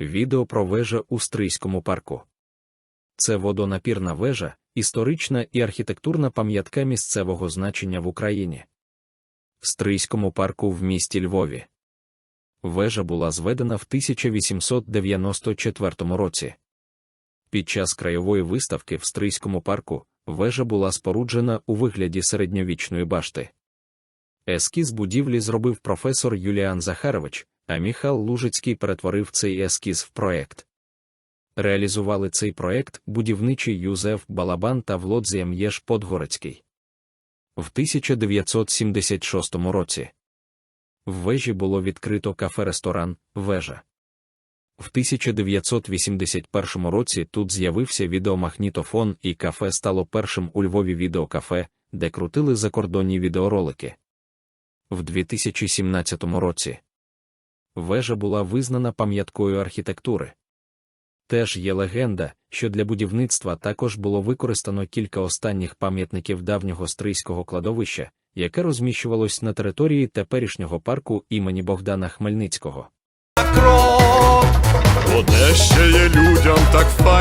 Відео про вежа у Стрийському парку. Це водонапірна вежа, історична і архітектурна пам'ятка місцевого значення в Україні. В Стрийському парку в місті Львові. Вежа була зведена в 1894 році. Під час краєвої виставки в Стрийському парку вежа була споруджена у вигляді середньовічної башти. Ескіз будівлі зробив професор Юліан Захарович, а Міхал Лужицький перетворив цей ескіз в проект. Реалізували цей проект будівничий Юзеф Балабан та Влодзія М'єш Подгорецький. В 1976 році в вежі було відкрито кафе-ресторан Вежа. В 1981 році тут з'явився відеомагнітофон і кафе стало першим у Львові відеокафе, де крутили закордонні відеоролики. В 2017 році вежа була визнана пам'яткою архітектури. Теж є легенда, що для будівництва також було використано кілька останніх пам'ятників давнього стрийського кладовища, яке розміщувалось на території теперішнього парку імені Богдана Хмельницького. Одеще є людям так файно.